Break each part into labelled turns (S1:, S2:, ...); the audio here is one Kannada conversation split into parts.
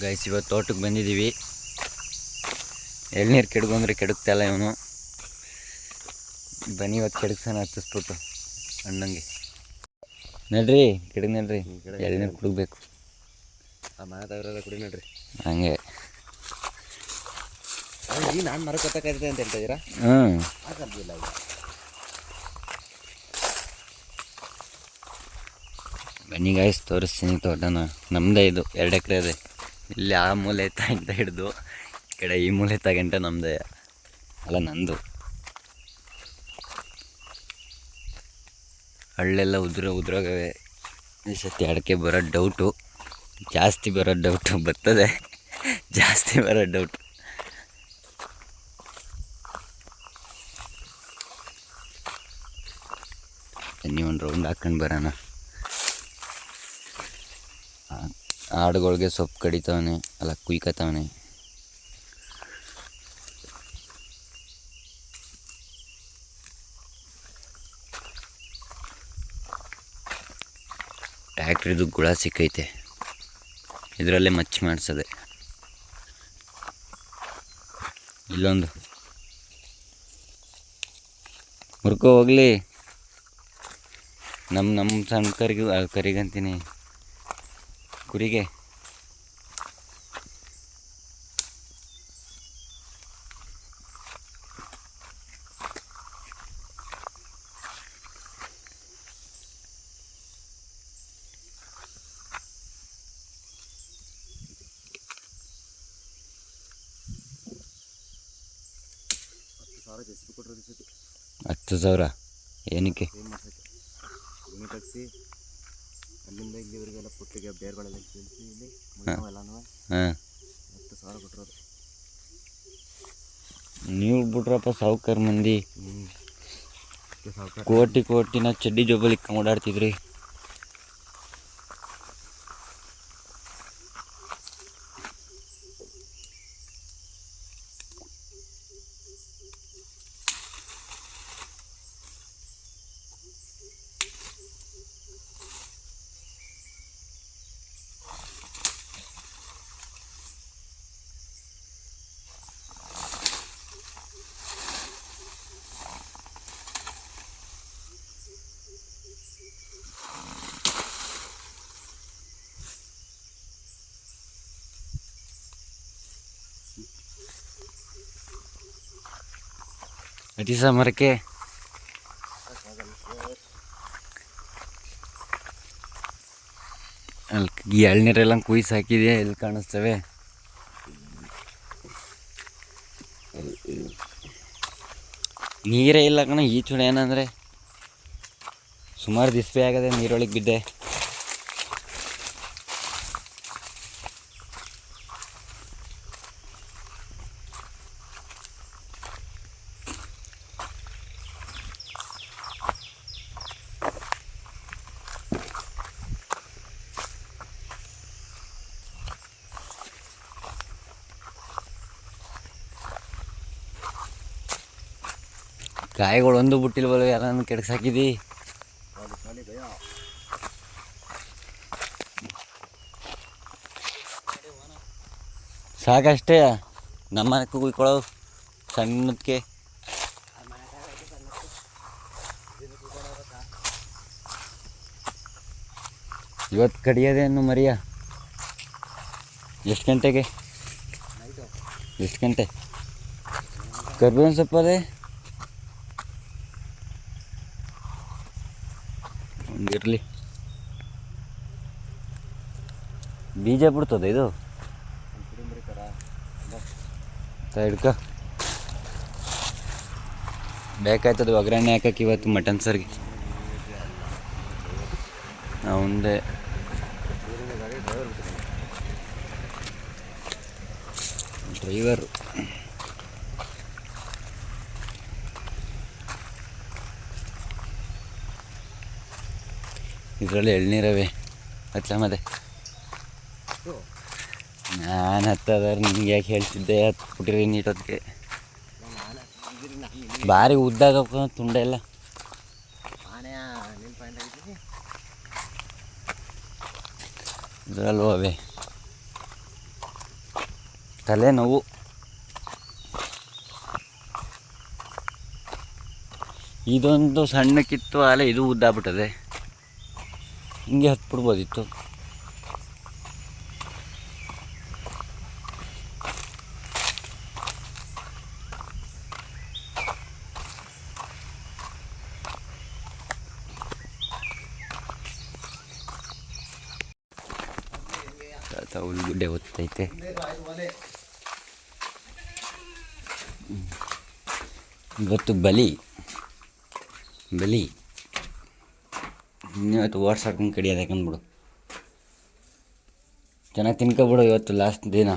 S1: ಗೈಸ್ ಇವತ್ತು ತೋಟಕ್ಕೆ ಬಂದಿದ್ದೀವಿ. ಎಳ್ನೀರು ಕೆಡಗು ಅಂದರೆ ಕೆಡಕ್ತಲ್ಲ ಇವನು? ಬನ್ನಿ ಇವತ್ತು ಕೆಡಕ್ಸನ ಹತ್ತಿಸ್ಬಿಟ್ಟು ಅಣ್ಣಂಗೆ. ನಡ್ರಿ ಕೆಡಗ್ ನಡ್ರಿ. ಎಳ್ನೀರು
S2: ಮಾತಾಡಿರೋದ ಕುಡಿ ನೋಡ್ರಿ.
S1: ಹಂಗೆ.
S2: ನಾನು ಮರಕೊತ್ತಕ್ಕೈತೆ ಅಂತ ಹೇಳ್ತಾ ಇದ್ದೀರಾ?
S1: ಹ್ಞೂ ಬನ್ನಿ ಗಾಯ್ಸ್ ತೋರಿಸ್ತೀನಿ ತೋಟನ. ನಮ್ಮದೇ ಇದು ಎರಡು ಎಕರೆ ಇದೆ ಇಲ್ಲಿ ಆ ಮೂಲೆ ತಗಂಟ ಹಿಡಿದು ಈ ಕಡೆ ಈ ಮೂಲೆ ತಗಂಟ ನಮ್ಮದೇ ಅಲ್ಲ ನಂದು. ಹಳ್ಳೆಲ್ಲ ಉದ್ರ ಉದ್ರೋಗವೆ. ಈ ಸತಿ ಅಡಕೆ ಬರೋ ಡೌಟು ಜಾಸ್ತಿ ಬರೋ ಡೌಟು ಬರ್ತದೆ. ಜಾಸ್ತಿ ಬರೋ ಡೌಟ್ ಒಂದು ರೌಂಡ್ ಹಾಕೊಂಡು ಬರೋಣ ಆ- ಆಡುಗಳ್ಗೆ ಸೊಪ್ಪು ಕಡಿತಾವನೆ, ಅಲ್ಲ ಕುಯ್ಕತಾವನೆ. ಟ್ಯಾಕ್ಟ್ರಿದು ಗುಳ ಸಿಕ್ಕೈತೆ. ಇದರಲ್ಲೇ ಮಚ್ಚಿ ಮಾಡಿಸೋದೆ. ಇಲ್ಲೊಂದು. ಮುರ್ಕೋ ಹೋಗ್ಲಿ. ನಮ್ಮ ನಮ್ಮ ಸಣ್ಣ ಕರಿಗೂ ಕರಿಗಂತೀನಿ. ಕುರಿಗೆ
S2: ಹತ್ತು ಸಾವಿರ.
S1: ಏನಕ್ಕೆ?
S2: ಏನು ಮಾಡ್ಸಕ್ಕೆ? ಅಲ್ಲಿಂದ ಇಲ್ಲಿವರೆಗೆಲ್ಲ ಪುಟ್ಟಿಗೆ ಬೇರ್ಗಳೆಲ್ಲ ಕೀಳ್ಸಿ ಇಲ್ಲಿ ಎಲ್ಲನೂ
S1: ಹಾಂ.
S2: ಹತ್ತು ಸಾವಿರ ಕೊಟ್ಟರು
S1: ನೀವು ಬಿಟ್ರಪ್ಪ ಸಾವುಕಾರ ಮಂದಿ. ಕೋಟಿ ಕೋಟಿನ ಚಡ್ಡಿ ಜೋಬಲ್ಲಿ ಓಡಾಡ್ತಿದ್ರಿ ಅತಿ ಸಮರಕ್ಕೆ ಅಲ್ಲಿ ಎಳ್ನೀರೆಲ್ಲ ಕುಯ್ಸಿ ಹಾಕಿದೆಯಾ ಎಲ್ಲಿ ಕಾಣಿಸ್ತವೆ ನೀರೇ ಇಲ್ಲ ಕಣ ಈ ಚುಣ ಏನಂದರೆ ಸುಮಾರು ದಿಸ್ಪೇ ಆಗದೆ ನೀರೊಳಗೆ ಬಿದ್ದೆ ಕಾಯಿಗಳು ಒಂದು ಬಿಟ್ಟಿಲ್ವಲ್ಲ, ಯಾರನ್ನು ಕೆಡ್ಸಾಕಿದಿ? ಸಾಕಷ್ಟೇ. ನಮ್ಮ ಕುಯ್ಕೊಳ್ಳೋ ಸಣ್ಣದಕ್ಕೆ ಇವತ್ತು ಕಡಿಯೋದೇನು ಮರಿಯ. ಎಷ್ಟು ಗಂಟೆಗೆ? ಎಷ್ಟು ಗಂಟೆ? ಕರ್ಬೇವಿನ ಸೊಪ್ಪು ಅದೇ? ಒಂದಿರಲಿ ಬೀಜ ಬಿಡ್ತದೆ ಇದು. ಹಿಡ್ಕ. ಬೇಕಾಯ್ತದ ಒಗ್ಗರಣೆ ಹಾಕಕ್ಕೆ ಇವತ್ತು ಮಟನ್ ಸರ್ಗೆ. ಅವಂದೇ
S2: ಡ್ರೈವರ್.
S1: ಇದರಲ್ಲಿ ಎಳ್ನೀರವೆ?
S2: ಮದೆ.
S1: ನಾನು ಹತ್ತದಾರ ನಿಮ್ಗೆ ಯಾಕೆ ಹೇಳ್ತಿದ್ದೆ? ಹತ್ಬಿಟ್ಟಿರಿ
S2: ನೀಟೋದಕ್ಕೆ
S1: ಭಾರಿ ಉದ್ದಾಗ ತುಂಡ ಎಲ್ಲ. ಇದರಲ್ಲೂ ಅವೆ. ತಲೆನೋವು ಇದೊಂದು ಸಣ್ಣಕ್ಕಿತ್ತು ಆಲೆ, ಇದು ಉದ್ದಾಗ್ಬಿಟ್ಟದೆ. ಹಿಂಗೆ ಹತ್ಬಿಡ್ಬೋದಿತ್ತು. ಒತ್ತೈತೆ ಹ್ಮ್. ಇವತ್ತು ಬಲಿ. ಬಲಿ. ಇವತ್ತು ಓಡ್ಸಾಕೊಂಡು ಕಡಿಯೋದು ಯಾಕಂದ್ಬಿಡು ಚೆನ್ನಾಗಿ ತಿನ್ಕೊಬಿಡು ಇವತ್ತು ಲಾಸ್ಟ್ ದಿನ.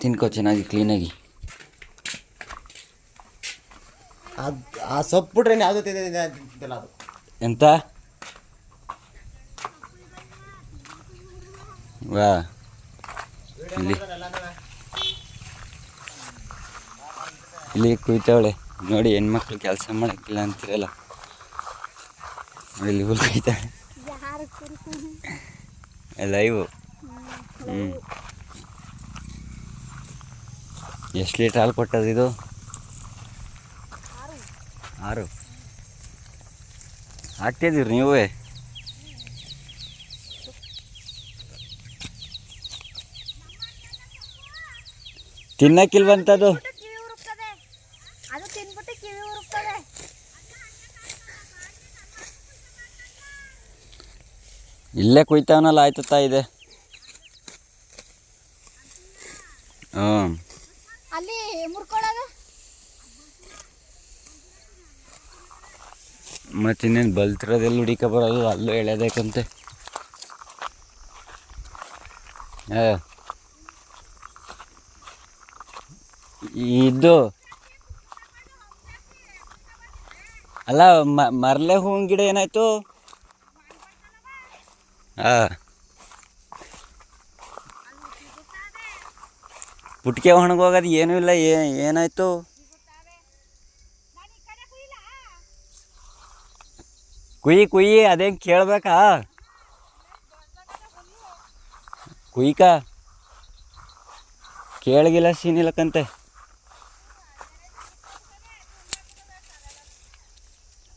S1: ತಿನ್ಕೋ ಚೆನ್ನಾಗಿ ಕ್ಲೀನಾಗಿ
S2: ಅದು ಆ ಸೊಪ್ಪು ಬಿಟ್ರೆ ಯಾವುದೂ ತಿಂದಿಲ್ಲ ಅದು.
S1: ಎಂತ? ವಾ. ಇಲ್ಲಿ. ಇಲ್ಲಿ ಕುಯ್ತಾವಳೆ. ನೋಡಿ ಹೆಣ್ಮಕ್ಳು ಕೆಲಸ ಮಾಡೋಕ್ಕಿಲ್ಲ ಅಂತೀರಲ್ಲ. ಇಲ್ಲಿ ಹುಲ್ಕೈತಾರೆ ಲೈವು ಹ್ಞೂ ಎಷ್ಟು ಲೀಟ್ರ್ ಹಾಲು ಕೊಟ್ಟದ ಇದು? ಆರು. ಹಾಕ್ತಿದ್ದೀರಿ ನೀವೇ? ತಿನ್ನಕ್ಕಿಲ್ವಂತದು ಇಲ್ಲೇ ಕುಯ್ತಾವನಲ್ಲ ಆಯ್ತತ್ತಾ ಇದೆ ಹಾಂ
S3: ಅಲ್ಲಿ
S1: ಮತ್ತು ಇನ್ನೇನು ಬಲ್ತಿರೋದೆಲ್ಲ ಹುಡಿಕ ಬರೋದು ಅಲ್ಲೂ ಎಳೆಯಬೇಕಂತೆ. ಏ. ಇದು. ಅಲ್ಲ ಮರ್ಲೆ ಹೂವಿನ ಗಿಡ ಏನಾಯ್ತು? ಹಾಂ. ಪುಟ್ಕೆ ಒಣಗೋಗೋದು ಏನೂ ಇಲ್ಲ ಏನಾಯಿತು? ಕುಯ್ಯಿ ಕುಯ್ಯಿ ಅದೇನು ಕೇಳಬೇಕಾ? ಕುಯ್ಕ? ಕೇಳಗಿಲ್ಲ ಸೀನಿಲ್ಲಕ್ಕಂತೆ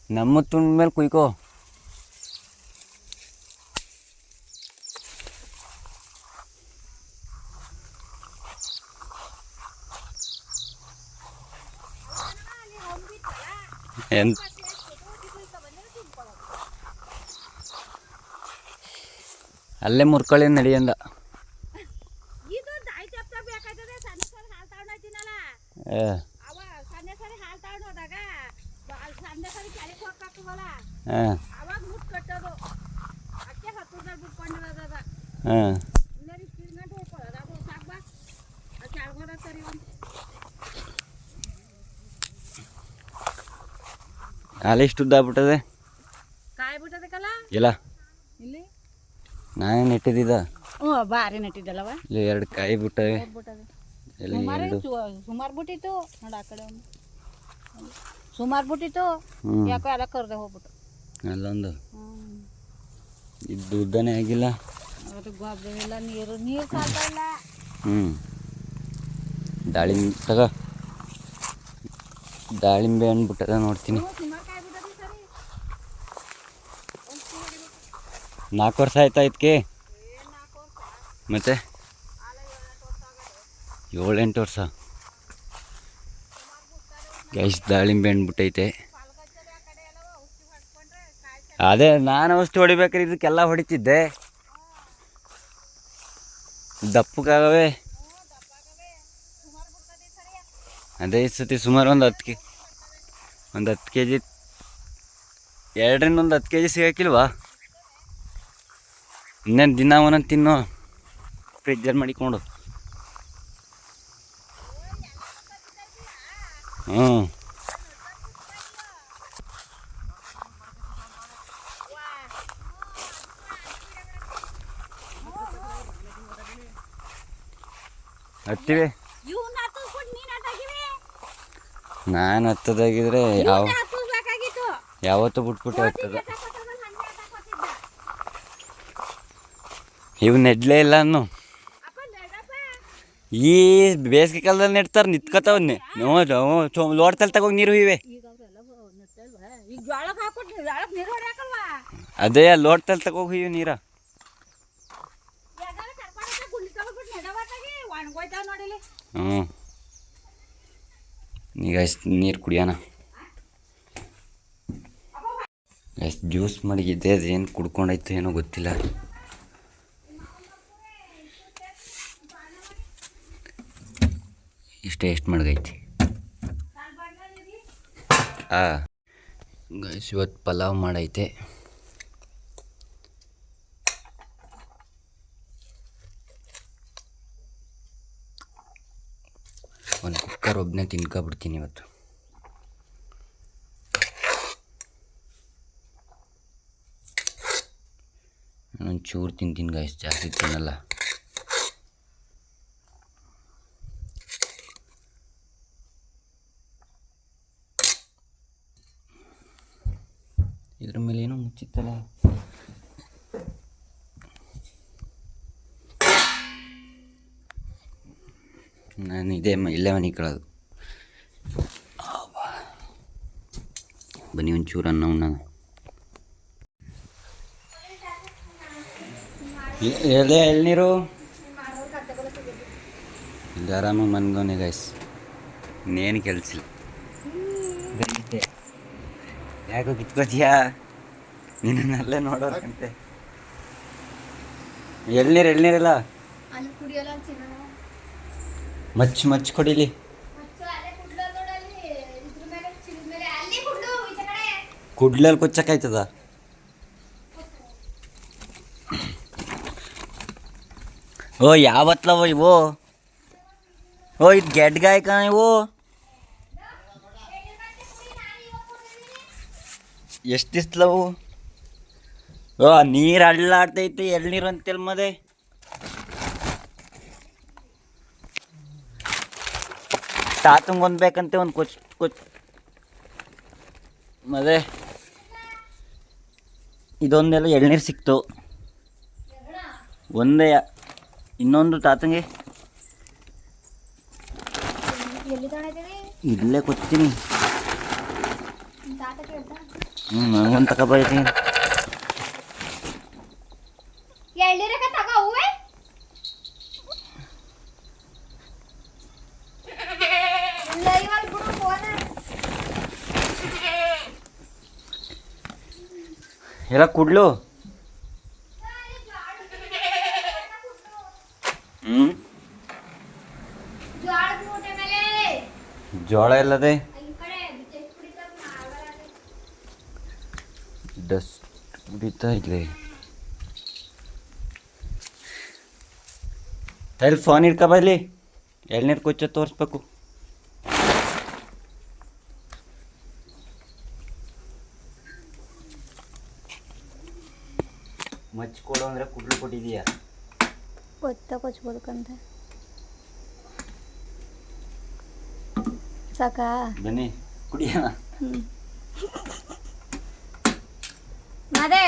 S1: ನಮ್ಮ ತುಂಡ ಮೇಲೆ ಕುಯ್ಕೋ. ಎಂತ ಅಲ್ಲೇ ಮುರ್ಕೊಳ್ಳಿ ನಡಿಯಂದ
S3: ಇದು ದಾಯಿ ಚಪ್ಪ ಬೇಕಾಯ್ತದೆ ಸಣ್ಣ ಸಣ್ಣ ಹಾಲು ತಗೊಂಡೋಯ್ತೀನಲ್ಲ
S1: ಏ
S3: ಅವ ಸಣ್ಣ ಸಣ್ಣ ಹಾಲು ತಗೊಂಡು ಹೋದಾಗ ಬ- ಸಣ್ಣ ಸಣ್ಣ ಕೆಳಗೆ ಹೋಗ್ತಾಕವಲ್ಲ
S1: ಹಾಂ
S3: ಅವಾಗ ಮುಟ್ಟು ಕಟ್ಟೋದು ಅಕ್ಕೆ ಹತ್ತುದಲ್ಲಿ ಬಿಟ್ಕೊಂಡಿರೋದು ಅದ
S1: ಹಾಂ
S3: ಇನ್ನೇನು ಇಷ್ಟು ಗಂಟೆ ಹೋಗ್ಕೊಳ್ಳೋದು ಅದು ಸಾಕು ಬಾ ಅದು ಕೆಳಗೋದ ಸರಿ ಒಂದು
S1: ಅಲ್ಲಿ ಎಷ್ಟು
S3: ಕಾಯಿ ಬಿಟ್ಟದಕ್ಕಲ್ಲ
S1: ಇಲ್ಲ.
S3: ಇಲ್ಲಿ?
S1: ನಾನೇ ನೆಟ್ಟಿದ್ದ
S3: ಬಾರಿ ನೆಟ್ಟಿದ್ದಲ್ಲವ?
S1: ಇಲ್ಲಿ ಎರಡು ಕಾಯಿ ಬಿಟ್ಟವೆ.
S3: ಸುಮಾರು ಬಿಟ್ಟಿತ್ತು. ನೋಡ ಆ ಕಡೆ ಒಂದು. ಸುಮಾರು ಬಿಟ್ಟಿತ್ತು. ಯಾಕೋ ಎಲ್ಲ ಕರ್ದೆ ಹೋಗ್ಬಿಟ್ಟು.
S1: ಅಲ್ಲೊಂದು. ಇದು ಉದ್ದನೇ ಆಗಿಲ್ಲ.
S3: ಗೊಬ್ಬರ ಇಲ್ಲ ನೀರು ನೀರು ಸಾಲ್ತಾ ಇಲ್ಲ.
S1: ಹ್ಞೂ ದಾಳಿಂಬೆ ತಗ. ದಾಳಿಂಬೆ ಹಣ್ಣು ಬಿಟ್ಟದ ನೋಡ್ತೀನಿ
S3: ಹ್ಞೂ ಸುಮಾರು ಕಾಯಿ ಬಿಟ್ಟದೆ ಸರಿ
S1: ನಾಲ್ಕು ವರ್ಷ ಆಯ್ತಾ ಇದಕ್ಕೆ? ಮತ್ತೆ? ಏಳೆಂಟು ವರ್ಷ. ಗೈಸ್ ದಾಳಿಂಬೆ ಹಣ್ಣು ಬಿಟ್ಟೈತೆ ಅದೇ, ನಾನು ಔಷಧಿ ಹೊಡಿಬೇಕ್ರಿ ಇದಕ್ಕೆಲ್ಲ ಹೊಡಿತಿದ್ದೆ. ದಪ್ಪಕ್ಕಾಗವೆ ಅದೇ, ಈ ಸತಿ ಸುಮಾರು ಒಂದು ಹತ್ತು ಕೆ, ಒಂದು ಹತ್ತು ಕೆ ಜಿ ಎರಡರಿಂದ ಒಂದು ಹತ್ತು ಕೆ ಜಿ ಸಿಗೋಕ್ಕಿಲ್ವಾ? ಇನ್ನೇನು ದಿನ ಒಂದೊಂದು ತಿನ್ನು. ಫ್ರಿಜ್ಜಲ್ಲಿ ಮಾಡಿಕೊಂಡು. ಹ್ಞೂ ಹತ್ತಿವಿ.
S3: ನೀನು
S1: ಹತ್ತದಾಗಿದ್ರೆ ಯಾವ ಯಾವತ್ತೂ ಬಿಟ್ಬಿಟ್ಟು ಹತ್ತದ
S3: ಹಣ್ಣೆ ಹತ್ತಾಕೋತಿದ್ದ
S1: ಇವು ನೆಡ್ಲೇ ಇಲ್ಲ ಅನ್ನು
S3: ಅಪ್ಪ ನಡಪ್ಪ
S1: ಈ ಬೇಸಿಗೆ ಕಾಲದಲ್ಲಿ ನೆಡ್ತಾರೆ ನಿತ್ಕೋತಾವನ್ನೇ ಲೋಡ್ತಲ್ಲಿ ತಗೋಗಿ ನೀರು ಇವೆ ಅದೇ ಲೋಡ್ತಲ್ಲಿ ತಗೋ ಇವು ನೀರ. ಹ್ಞೂ. ಈಗ ನೀರು ಕುಡಿಯೋಣ. ಎಷ್ಟು ಜ್ಯೂಸ್ ಮಡಗಿದ್ದೆ, ಅದೇನು ಕುಡ್ಕೊಂಡಾಯ್ತು ಏನೋ ಗೊತ್ತಿಲ್ಲ. ಇಷ್ಟೇ ಎಷ್ಟು ಆ, ಗೈಸ್ ಇವತ್ತು ಪಲಾವ್ ಮಾಡೈತೆ. ಒಂದು ಕುಕ್ಕರ್ ಒಬ್ಬನೇ ತಿನ್ಕೊಬಿಡ್ತೀನಿ ಇವತ್ತು. ಒಂಚೂರು ಚೂರು ತಿಂತೀನಿ ಗಾಯ್ಸ್ ಜಾಸ್ತಿ ತಿನ್ನಲ್ಲ. ಇದ್ರ ಮೇಲೆ ಏನೋ ಮುಚ್ಚಿತ್ತಲ್ಲ. ನಾನು ಇದೇ ಇಲ್ಲೇ ಮನೆ ಕಳೋದು ಬನ್ನಿ ಒಂಚೂರು ಅನ್ನ ಉಣ್ಣ ಎ- ಎಳ್ನೀರು ಇಲ್ಲಿ ಆರಾಮಾಗಿ ಮನ್ಗೋನೆ ಗೈಸ್ ಇನ್ನೇನು ಕೆಲಸಿಲ್ಲ ಯಾಕೋ ಕಿತ್ಕೋತೀಯಾ? ನಿನ್ನಲ್ಲೇ ನೋಡೋದಂತೆ ಎಳ್ನೀರು ಎಳ್ನೀರಲ್ಲ?
S4: ಅಲ್ಲಿ ಮಚ್ ಮಚ್
S1: ಮಚ್ಚ ಮಚ್ಚ ಕೊಡಿಲಿ.
S4: ಅಲ್ಲೇ ಅಲ್ಲಿ.
S1: ಕುಡ್ಲಲ್ಲಿ ಕೊಚ್ಚಕ್ಕಾಯ್ತದ? ಓ ಯಾವತ್ಲವ ಇವು? ಓ ಇದು ಗೆಡ್ಗಾಯ್ಕ ಇವು? ಎಷ್ಟು ದಿಸ್ಲವು? ಓ, ನೀರು ಅಳ್ಳಾಡ್ತೈತಿ ಎಳ್ನೀರು ಅಂತೇಳಿ ಮದೆ. ತಾತಂಗೆ ಒಂದು ಬೇಕಂತ ಒಂದು ಕೊಚ್ ಕೊಚ್. ಮದೆ. ಇದೊಂದೆಲ್ಲ ಎಳ್ನೀರು ಸಿಕ್ತು. ಒಂದೇ ಇನ್ನೊಂದು ತಾತಂಗೆ.
S4: ಎಲ್ಲಿ
S1: ಇಲ್ಲೇ ಕೊಚ್ತೀನಿ ಹ್ಞೂ ನನಗೊಂದು ತಗೊಬರ್ತೀನಿ
S4: ಎಳ್ಳಿರಕ ತಗ ಹೂವೆ ಲೈವಲ್ ಬಿಡು ಫೋನ
S1: ಎಲ್ಲ ಕುಡ್ಲು ಹ್ಞೂ
S4: ಜ್ವಾಳದ ಮೂಟೆ ಮೇಲೆ
S1: ಜೋಳ ಎಲ್ಲದೆ
S4: ಈ ಕಡೆ ಬಿಚ್ಚಿ ಕುಡಿತಾರ ನಾಗರಾಜ
S1: ಡಸ್ಟ್ ಹೊಡಿತಾ ಇದ್ಲೆ ಎಲ್ಲಿ ಫೋನ್ ಇಟ್ಕೊಬಲ್ಲಿ ಎಳ್ನೀರು ಕೊಚ್ಚ ತೋರಿಸ್ಬೇಕು. ಮಚ್ಕೊಡು ಅಂದ್ರೆ ಕುಡ್ಲು ಕೊಟ್ಟಿದೀಯ
S4: ಕೊತ್ತ ಕೊಚ್ಬೋದಕ್ಕಂತ ಸಾಕಾ?
S1: ಬನ್ನಿ ಕುಡಿಯೋಣ.
S4: ಮದೆ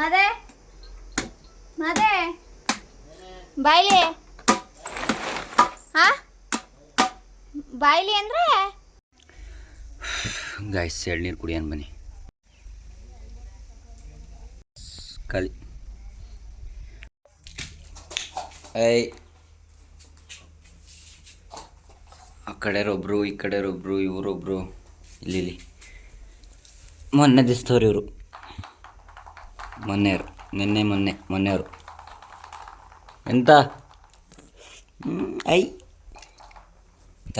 S4: ಮದೆ ಮದೆ. ಬಾಯ್ಲಿ. ಹಾ? ಬಾಯ್ಲಿ ಅಂದ್ರೆ?
S1: ಗಾಯ್ಸ್ ಎಳ್ನೀರು ಕುಡಿಯನ್ ಬನ್ನಿ. ಕಲಿ. ಐ ಆ ಕಡೆಯವ್ರೊಬ್ರು ಈ ಕಡೆಯವ್ರೊಬ್ರು ಇವರೊಬ್ರು. ಇಲ್ಲಿ ಇಲ್ಲಿ. ಮೊನ್ನೆ ದಿಸ್ತವ್ರು ಇವರು. ಮೊನ್ನೆಯವರು ನಿನ್ನೆ, ಮೊನ್ನೆ ಮೊನ್ನೆಯವರು ಎಂತ? ಐ. ಎಂತ?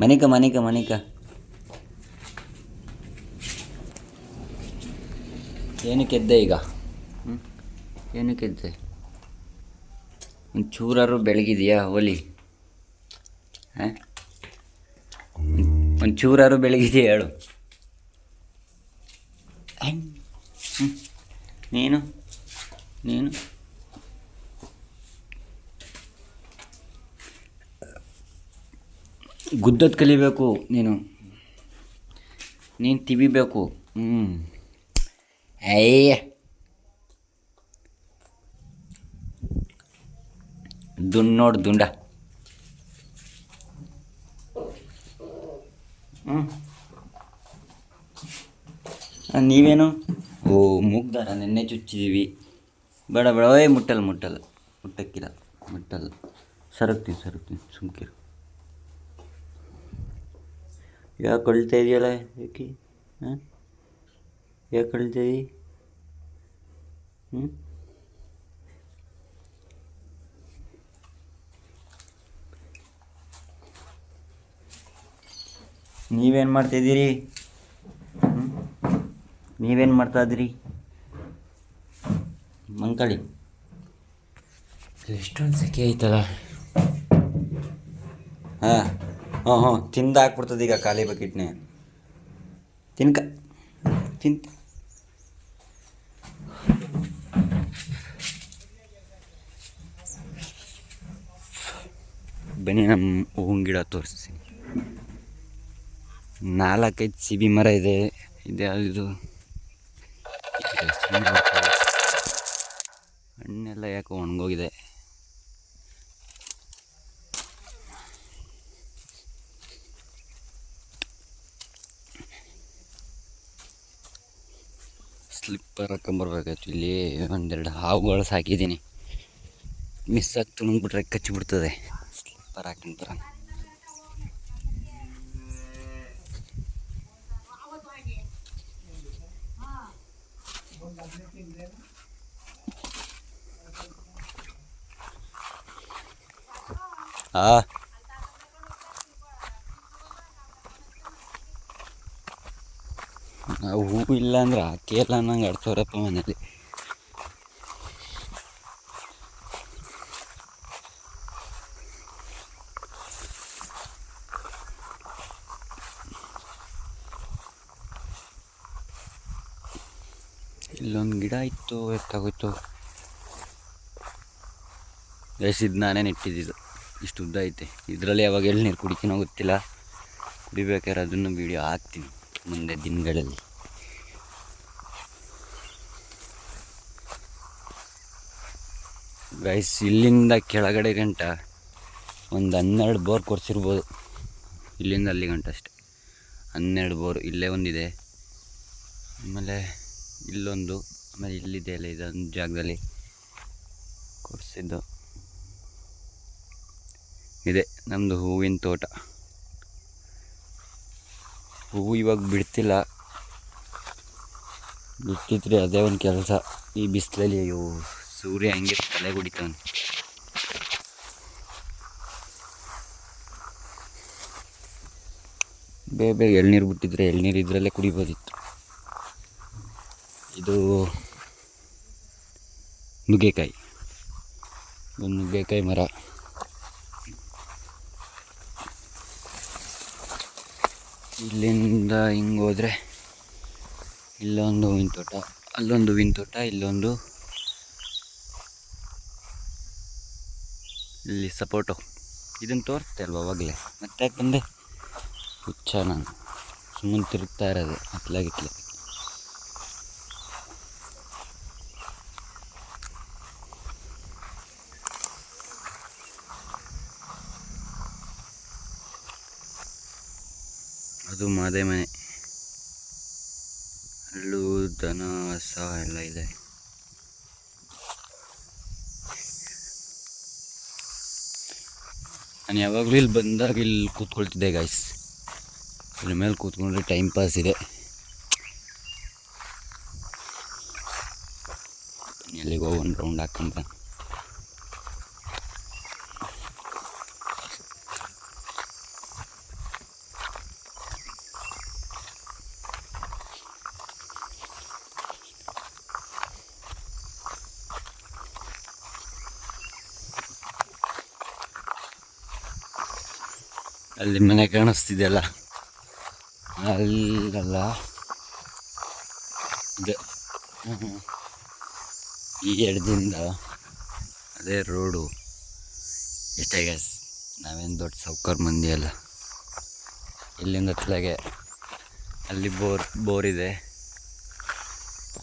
S1: ಮನಿಕ ಮನಿಕ ಮನಿಕ. ಏನಕ್ಕೆ ಎದ್ದೆ ಈಗ? ಹ್ಞೂ ಏನಕ್ಕೆ ಎದ್ದೆ ಒಂಚೂರಾರು ಬೆಳಗಿದೆಯಾ ಹೋಲಿ? ಹಾಂ? ಒಂಚೂರಾರು ಬೆಳಗಿದೆಯಾ ಹೇಳು. ನೀನು ನೀನು ಗುದ್ದೋದು ಕಲಿಬೇಕು ನೀನು ನೀನು ತಿವಿಬೇಕು ಹ್ಞೂ ಅಯ್ಯ ದುಂಡ್ ನೋಡು ದುಂಡ ಹ್ಞೂ ನೀವೇನು ಓ, ಮುಗ್ದಾರ, ನೆನ್ನೆ ಚುಚ್ಚಿದೀವಿ. ಬೇಡ ಬೇಡ, ಓಯ್ ಮುಟ್ಟಲ್ ಮುಟ್ಟಲ್ ಮುಟ್ಟಕ್ಕಿಲ್ಲ, ಮುಟ್ಟಲ್ಲ. ಸರಕ್ತೀನಿ ಸರಕ್ತೀನಿ ಸುಮ್ಕಿರು. ಯಾಕೆ ಕಳ್ತಾ ಇದೆಯಲ್ಲ ಯಾಕೆ ಹಾಂ? ಯಾಕೆ ಕಳ್ತಾ ಇದೀ? ಹ್ಞೂ ನೀವೇನು ಮಾಡ್ತಾಯಿದ್ದೀರಿ ನೀವೇನು ಮಾಡ್ತಾ ಇದ್ದೀರಿ? ಮಂಕಳಿ. ಎಷ್ಟೊಂದು ಸೆಕೆ ಐತಲ್ಲ ಹಾಂ ಹ್ಞೂ ಹ್ಞೂ ತಿಂದು ಹಾಕ್ಬಿಡ್ತದೆ ಈಗ ಖಾಲಿ ಬಕೆಟ್ನೆ. ತಿನ್ಕ ತಿಂತ ಬನ್ನಿ ನಮ್ಮ ಹೂವಿನ ಗಿಡ ತೋರಿಸ್ತೀನಿ. ನಾಲ್ಕೈದು ಸಿಬಿ ಮರ ಇದೆ. ಇದೆ? ಹಣ್ಣೆಲ್ಲ ಯಾಕೋ ಒಣಗೋಗಿದೆ. ಸ್ಲಿಪ್ಪರ್ ಹಾಕೊಂಬರ್ಬೇಕಾಯ್ತು. ಇಲ್ಲಿ ಒಂದೆರಡು ಹಾವುಗಳು ಸಾಕಿದ್ದೀನಿ. ಮಿಸ್ ಆಗಿ ತುಣಗ್ಬಿಟ್ರೆ ಕಚ್ಚಿಬಿಡ್ತದೆ. ಸ್ಲಿಪ್ಪರ್ ಹಾಕೊಂಡು ಬರೋಣ. ಆ. ಹೂವು ಇಲ್ಲ ಅಂದ್ರೆ ಹಾಕೇ ಇಲ್ಲ ನಂಗೆ ಆಡ್ತವ್ರಪ್ಪ ಮನೇಲಿ. ಇಲ್ಲೊಂದು ಗಿಡ ಇತ್ತು, ಎತ್ತಾಗೋಯ್ತು. ಇದು ನಾನೇ ನೆಟ್ಟಿದ್ದು ಇಷ್ಟು ಉದ್ದ ಐತೆ ಇದರಲ್ಲಿ ಯಾವಾಗ ನೀರು ಕುಡಿತೀನೋ ಗೊತ್ತಿಲ್ಲ. ಕುಡಿಬೇಕಾದ್ರೆ ಅದನ್ನು ವೀಡಿಯೋ ಹಾಕ್ತೀನಿ ಮುಂದೆ ದಿನಗಳಲ್ಲಿ. ಗೈಸ್ ಇಲ್ಲಿಂದ ಕೆಳಗಡೆ ಗಂಟ ಒಂದು ಹನ್ನೆರಡು ಬೋರ್ ಕೊಡ್ಸಿರ್ಬೋದು. ಇಲ್ಲಿಂದ ಅಲ್ಲಿ ಗಂಟ ಅಷ್ಟೆ. ಹನ್ನೆರಡು ಬೋರ್ ಇಲ್ಲೇ ಒಂದಿದೆ. ಆಮೇಲೆ ಇಲ್ಲೊಂದು, ಆಮೇಲೆ ಇಲ್ಲಿದೆ ಅಲ್ಲ ಇದೊಂದು ಜಾಗದಲ್ಲಿ ಕೊಡಿಸಿದ್ದು. ಇದೆ. ನಮ್ಮದು ಹೂವಿನ ತೋಟ. ಹೂವು ಇವಾಗ ಬಿಡ್ತಿಲ್ಲ. ಬಿಟ್ಟಿದ್ರೆ ಅದೇ ಒಂದು ಕೆಲಸ. ಈ ಬಿಸಿಲಲ್ಲಿ ಅಯ್ಯೋ, ಸೂರ್ಯ ಹಂಗೆ ತಲೆ ಹೊಡಿತಾನೆ ಬೇಗ ಬೇಗ ಎಳ್ನೀರು ಬಿಟ್ಟಿದ್ರೆ ಎಳ್ನೀರು ಇದರಲ್ಲೇ ಕುಡಿಬೋದಿತ್ತು. ಇದು ನುಗ್ಗೆಕಾಯಿ. ಒಂದು ನುಗ್ಗೆಕಾಯಿ ಮರ. ಇಲ್ಲಿಂದ ಹಿಂಗೆ ಹೋದರೆ ಇಲ್ಲೊಂದು ಹೂವಿನ ತೋಟ, ಅಲ್ಲೊಂದು ಹೂವಿನ ತೋಟ, ಇಲ್ಲೊಂದು ಇಲ್ಲಿ ಸಪೋಟೊ ಇದನ್ನು ತೋರಿಸ್ತೆ ಅಲ್ವಾ ಅವಾಗಲೇ? ಮತ್ತೆ ಯಾಕೆ ಬಂದೆ ಹುಚ್ಚ ನಾನು. ಸುಮ್ಮನೆ ತಿರುಗ್ತಾ ಇರೋದು ಅತ್ಲಾಗಿತ್ಲೆ ಅದು ಮಾದೇ ಮನೆ. ಅಲ್ಲೂ ದನ ಹಸ ಎಲ್ಲ ಇದೆ. ನಾನು ಯಾವಾಗಲೂ ಇಲ್ಲಿ ಬಂದಾಗ ಇಲ್ಲಿ ಕೂತ್ಕೊಳ್ತಿದ್ದೆ ಗಾಯ್ಸ್ ಇಲ್ಲಿ ಮೇಲೆ ಕೂತ್ಕೊಂಡ್ರೆ ಟೈಮ್ ಪಾಸ್ ಇದೆ. ಎಲ್ಲಿಗೆ ಹೋಗಿ ಒಂದು ರೌಂಡ್ ಹಾಕೊಂಬ ಅಲ್ಲಿ ಮನೆ ಕಾಣಿಸ್ತಿದೆಯಲ್ಲ? ಅಲ್ಲಲ್ಲ. ಇದೆ. ಈ ಎಡದಿಂದ ಅದೇ ರೋಡು. ಎಷ್ಟೇ ಗ್ಯಾಸ್ ನಾವೇನು ದೊಡ್ಡ ಸೌಕರ್ ಮಂದಿ ಅಲ್ಲ. ಇಲ್ಲಿಂದ ತಲೆಗೆ ಅಲ್ಲಿ ಬೋರ್ ಬೋರ್ ಇದೆ.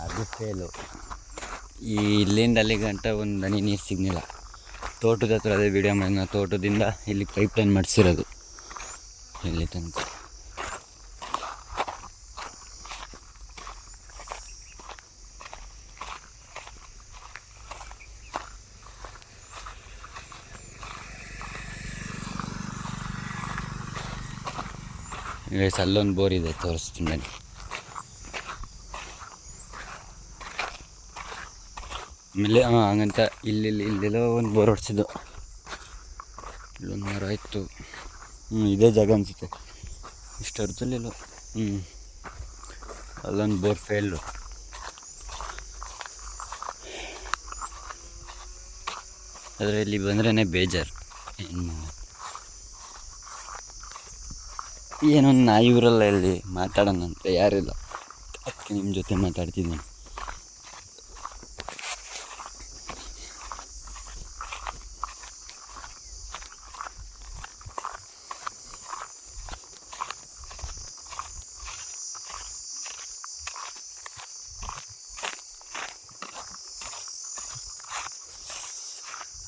S1: ಅದು ಫೇಲು ಈ ಇಲ್ಲಿಂದ ಅಲ್ಲಿ ಗಂಟ ಒಂದು ಹನಿ ನೀರು ಸಿಗ್ನಿಲ್ಲ ತೋಟದ ಹತ್ರ ಅದೇ ವಿಡಿಯೋ ಮಾಡಿ ತೋಟದಿಂದ ಇಲ್ಲಿ ಪೈಪ್ ಲೈನ್ ಮಾಡಿಸಿರೋದು. ಇಲ್ಲಿ ತನಕ ಅಲ್ಲೊಂದು ಬೋರ್ ಇದೆ ತೋರಿಸ್ತೀನಿ ಬನ್ನಿ ಆಮೇಲೆ ಹಾಂ ಹಂಗಂತ ಇಲ್ಲಿ ಇಲ್ಲಿ ಇಲ್ಲೆಲ್ಲೋ ಒಂದು ಬೋರ್ ಹೊಡ್ಸಿದ್ದು ಇಲ್ಲೊಂದು ಮರ ಇತ್ತು ಹ್ಞೂ ಇದೇ ಜಾಗ ಅನಿಸುತ್ತೆ. ಇಷ್ಟು ಅರ್ಥಲಿಲ್ಲ ಹ್ಞೂ ಅಲ್ಲೊಂದು ಬೋರ್ ಫೇಲು ಆದರೆ ಇಲ್ಲಿ ಬಂದ್ರೇ ಬೇಜಾರು? ಏನೊಂದು ನಾಯಿ ಇಲ್ಲಿ ಮಾತಾಡೋಣ ಅಂತ ಯಾರಿಲ್ಲ. ಅದಕ್ಕೆ ನಿಮ್ಮ ಜೊತೆ ಮಾತಾಡ್ತಿದ್ದೀನಿ.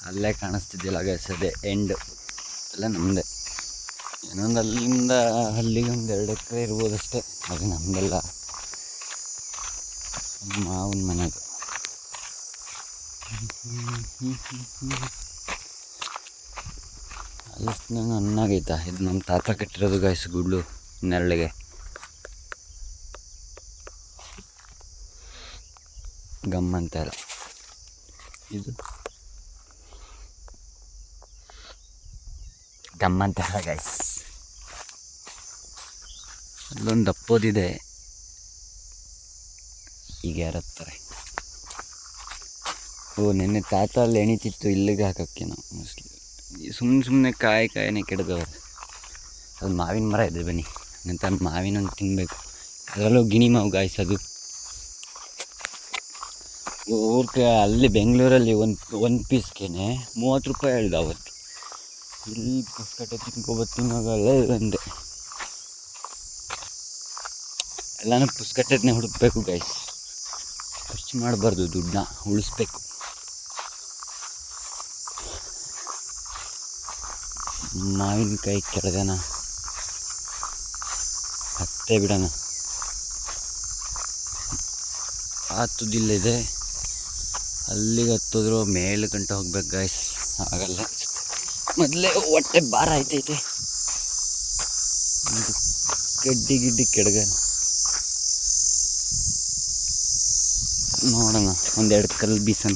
S1: ಅಲ್ಲೇ ಕಾಣಿಸ್ತಿದ್ದಿಲ್ಲ ಅದೇ ಎಂಡ್ ಎಲ್ಲ ನಮ್ಮದೇ ಇನ್ನೊಂದು ಅಲ್ಲಿಂದ ಅಲ್ಲಿಗೆ ಒಂದು ಎರಡು ಎಕರೆ ಇರ್ಬೋದಷ್ಟೇ ಅದು ನಮ್ಮದೆಲ್ಲ ಮಾವನ ಮನೆಗೆ ಅಲ್ಲಿಷ್ಟು ನಂಗೆ ಅನ್ನಾಗೈತಾ. ಇದು ನಮ್ಮ ತಾತ ಕಟ್ಟಿರೋದು ಗಾಯ್ಸ್ ಗುಡ್ಲು, ನೆರಳಿಗೆ. ಗಮ್ ಇದು ಗಮ್ ಅಂತ ಗೈಸ್ ಅಲ್ಲೊಂದು ಅಪ್ಪೋದಿದೆ ಈಗ ಯಾರತ್ತಾರೆ? ಓ, ನೆನ್ನೆ ತಾತ ಅಲ್ಲಿ ಎಣಿತಿತ್ತು ಇಲ್ಲಿಗೆ ಹಾಕೋಕ್ಕೆ ನಾವು ಸುಮ್ಮನೆ ಸುಮ್ಮನೆ ಕಾಯಿ ಕಾಯಿನೇ ಕೆಡದವ್ರೆ. ಅದು ಮಾವಿನ ಮರ ಇದೆ ಬನ್ನಿ. ನಂತರ ಮಾವಿನ ಒಂದು ತಿನ್ನಬೇಕು ಅದರಲ್ಲೂ ಗಿಣಿ ಮಾವು ಗಾಯಿಸೋದು ಊರ್ಗೆ ಅಲ್ಲಿ ಬೆಂಗಳೂರಲ್ಲಿ ಒಂದು ಒಂದು ಪೀಸ್ಗೆ ಮೂವತ್ತು ರೂಪಾಯಿ ಹೇಳ್ದ ಅವತ್ತು. ಇಲ್ಲಿ ಪುಸ್ತಕ ತಿನ್ಕೊಬತ್ತಿನಾಗಲ್ಲ ಅಂದೆ ಎಲ್ಲನೂ ಪುಸ್ಕಟ್ಟೆನೇ ಹುಡುಕ್ಬೇಕು ಗೈಸ್ ಖರ್ಚು ಮಾಡಬಾರ್ದು ದುಡ್ಡನ್ನ, ಉಳಿಸ್ಬೇಕು. ಮಾವಿನಕಾಯಿ ಕೆಳಗನ ಹತ್ತೆ ಬಿಡೋಣ. ಹತ್ತದಿಲ್ಲ ಇದೆ. ಅಲ್ಲಿಗೆ ಹತ್ತಿದ್ರು ಮೇಲೆ ಗಂಟೆ ಹೋಗ್ಬೇಕು ಗಾಯ್ಸ್ ಆಗಲ್ಲ ಮೊದಲೇ ಹೊಟ್ಟೆ ಭಾರ ಆಯ್ತೈತೆ. ಗಡ್ಡಿ ಗಿಡ್ಡಿ ಕೆಡಗ ನೋಡೋಣ, ಒಂದೆರಡು ಕಲ್ಲು ಬೀಸೋಣ.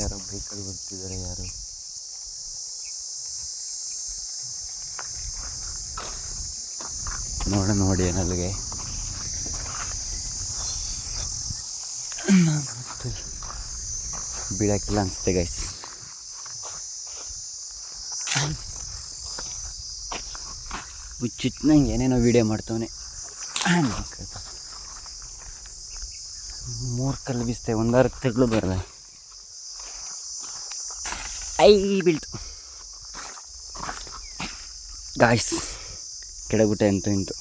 S1: ಯಾರೋ ಬೈಕಲ್ಲಿ ಬರ್ತಿದ್ದಾರೆ, ಯಾರು. ನೋಡೋಣ ನೋಡಿ ಏನಲ್ಲಿಗೆ ಬೀಳಕ್ಕಿಲ್ಲ ಅನಿಸುತ್ತೆ ಗೈಸ್ ನಂಗೆ ಏನೇನೋ ವೀಡಿಯೋ ಮಾಡ್ತವನೆ. ಮೂರು ಕಲ್ಲು ಬೀಸ್ತೆ, ಒಂದಾರು ತೆಗ್ಲು ಬರಲ್ಲ. ಐ ಬೀಳ್ತು ಗಾಯ್ಸ್ ಕೆಡಗುಟ್ಟೆ ಅಂತೂ ಇಂತು.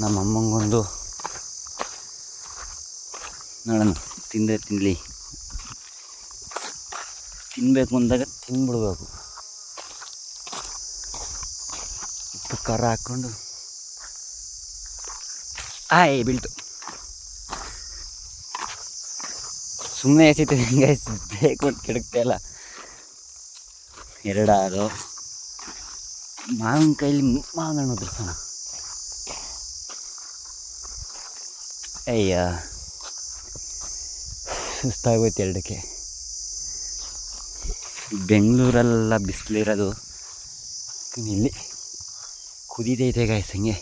S1: ನಮ್ಮ ಅಮ್ಮಂಗೊಂದು ನೋಡೋಣ ತಿಂದರೆ ತಿನ್ನಲಿ ತಿನ್ನಬೇಕು ಅಂದಾಗ ತಿಂದ್ಬಿಡ್ಬೇಕು ಉಪ್ಪು ಖಾರ ಹಾಕ್ಕೊಂಡು. ಆಯ್ ಬೀಳ್ತು. ಸುಮ್ಮನೆ ಎಸಿತು ಹಿಂಗೆ ಬೇಕು ಅಂತ ಕೆಡಕ್ತಾ ಇಲ್ಲ. ಎರಡಾರು. ಮಾವಿನ ಕೈಲಿ ಮಾವಿನ ಹಣ್ಣು ಉದುರ್ಸೋಣ ಅಯ್ಯ. ಸುಸ್ತಾಗೋಯ್ತು ಎರಡಕ್ಕೆ. ಬೆಂಗಳೂರೆಲ್ಲ ಬಿಸಿಲಿರೋದು ಇಲ್ಲಿ ಕುದಿದೈತೆ ಗಾಯ್ಸ್ ಹಂಗೆ.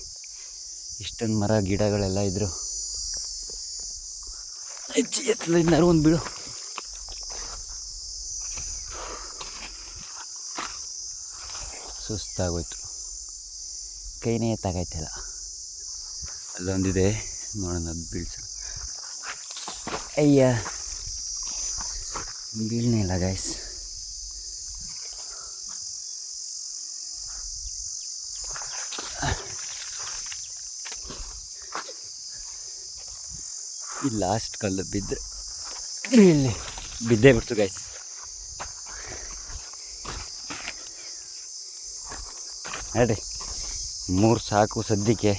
S1: ಇಷ್ಟೊಂದು ಮರ, ಗಿಡಗಳೆಲ್ಲ ಇದ್ದರು ಹೆಚ್ಚಿ ಎತ್ತಲಿಂದ ಒಂದು ಬೀಳು. ಸುಸ್ತಾಗೋಯ್ತು. ಕೈನೇ ಎತ್ತಾಗೈತಲ್ಲ ಅಲ್ಲೊಂದಿದೆ. ನೋಡೋಣ, ಅದು ಬೀಳ್ಸೋಣ. ಅಯ್ಯ, ಬೀಳ್ನೇ ಇಲ್ಲ ಗಾಯ್ಸ್ ಲಾಸ್ಟ್ ಕಲ್ಲು ಬಿದ್ದರೆ ಇಲ್ಲಿ ಬಿದ್ದೇ ಬಿಡ್ತು ಗೈಸ್ ಹೇಳ್ರಿ ಮೂರು ಸಾಕು ಸದ್ಯಕ್ಕೆ.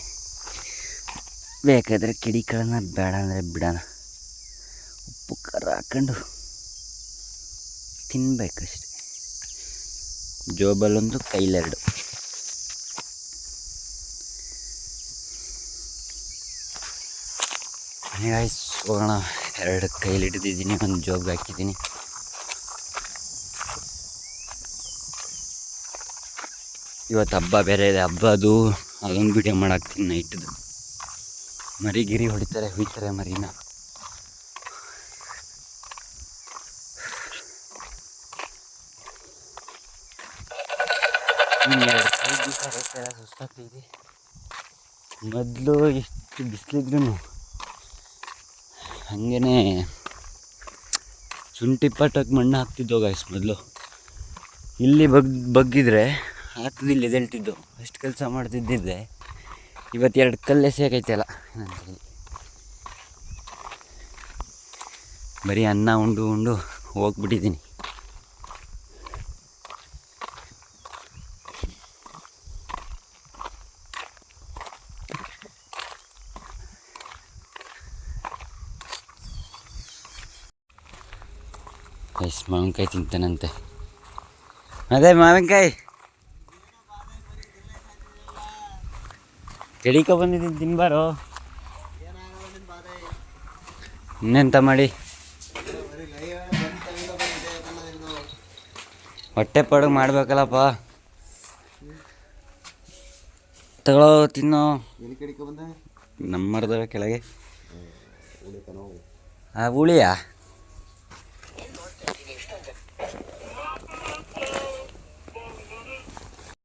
S1: ಬೇಕಾದರೆ ಕಿಡಿಗಳನ್ನ ಬೇಡ ಅಂದರೆ ಬಿಡೋಣ. ಉಪ್ಪು ಖಾರ ಹಾಕೊಂಡು ತಿನ್ಬೇಕಷ್ಟೆ. ಜೋಬಲ್ಲೊಂದು ಕೈಲೆರಡು. ಗಾಯ್ಸ್ ಹೋಗೋಣ ಎರಡು ಕೈಲಿ ಹಿಡಿದಿದ್ದೀನಿ ಒಂದು ಜೋಬ್ಗೆ ಹಾಕಿದ್ದೀನಿ. ಇವತ್ತು ಹಬ್ಬ ಬೇರೆ ಇದೆ. ಹಬ್ಬ ಅದು ಅದೊಂದು ವಿಡಿಯೋ ಮಾಡಾಕ್ತೀನಿ ನೈಟ್ದು ಮರಿ ಗಿರಿ ಹೊಡಿತಾರೆ, ಹುಯ್ತಾರೆ ಮರಿನ. ಕೈ ಸುಸ್ತಾಗ್ತಿದೆ ಮೊದಲು ಎಷ್ಟು ಬಿಸಿಲಿದ್ರು ಹಾಗೇ ಶುಂಠಿ ಪಟ್ಟಕ್ಕೆ ಮಣ್ಣು ಹಾಕ್ತಿದ್ದೋ ಗಾಯ್ಸ್ ಮೊದಲು. ಇಲ್ಲಿ ಬಗ್, ಬಗ್ಗಿದ್ರೆ ಹಾಕ್ದು ಇಲ್ಲಿ ಎದೇಳ್ತಿದ್ದು ಅಷ್ಟು ಕೆಲಸ ಮಾಡ್ತಿದ್ದಿದ್ದೆ. ಇವತ್ತು ಎರಡು ಕಲ್ಲೆ ಸೇಕೈತೆ ಅಲ್ಲ. ಬರೀ ಅನ್ನ ಉಂಡು ಉಂಡು ಹೋಗ್ಬಿಟ್ಟಿದ್ದೀನಿ. ಮಾವಿನಕಾಯಿ ತಿಂತಾನಂತೆ. ಅದೇ ಮಾವಿನಕಾಯಿ. ಕೆಡಿಕ ಬಂದಿದ್ದೀನಿ ತಿನ್ಬಾರೋ? ಇನ್ನೆಂತ ಮಾಡಿ? ಹೊಟ್ಟೆ ಪಡಗ್ ಮಾಡ್ಬೇಕಲ್ಲಪ್ಪ. ತಗೊಳ್ಳೋ ತಿನ್ನೋ.
S2: ಎಲ್ಲಿ ಕಡಿಕ ಬಂದ?
S1: ನಮ್ಮ ಮರದವ ಕೆಳಗೆ. ಆ ಹುಳಿಯಾ?